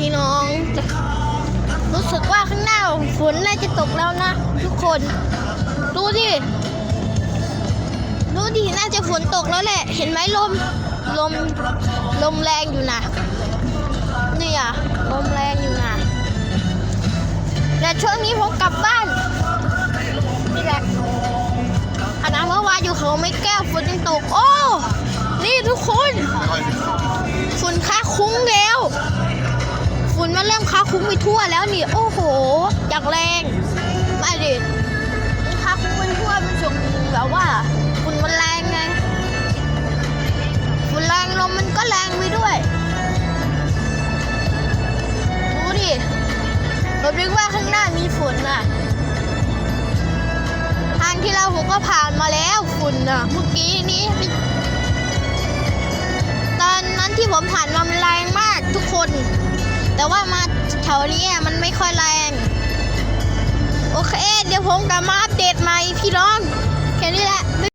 พี่น้อง รู้สึกว่าข้างหน้าฝนน่าจะตกแล้วนะ ทุกคน ดูดิ ดูดิ น่าจะฝนตกแล้วแหละ เห็นไหมลม ลม ลมแรงอยู่นะนี่อะลมแรงอยู่นะแต่ช่วงนี้ผมกลับบ้าน นี่แหละอันนั้นเมื่อวานอยู่เขาไม่แก้วฝนยังตก โอ้ ค้าคุ้งไปทั่วแล้วนี่ โอ้โห อย่างแรงมาดิค่าคุ้งไปทั่วมันส่งแบบว่าฝุ่นมันแรงไงฝุ่นแรงลมมันก็แรงไปด้วยดูดิผมนึกว่าข้างหน้ามีฝุ่นน่ะทางที่เราผมก็ผ่านมาแล้วฝุ่นน่ะเมื่อกี้นี้ตอนนั้นที่ผมผ่านมามันแรงมากทุกคน แต่ว่ามาแถวนี้มันไม่ค่อยแรง โอเค เดี๋ยวผมกลับมาอัปเดตใหม่พี่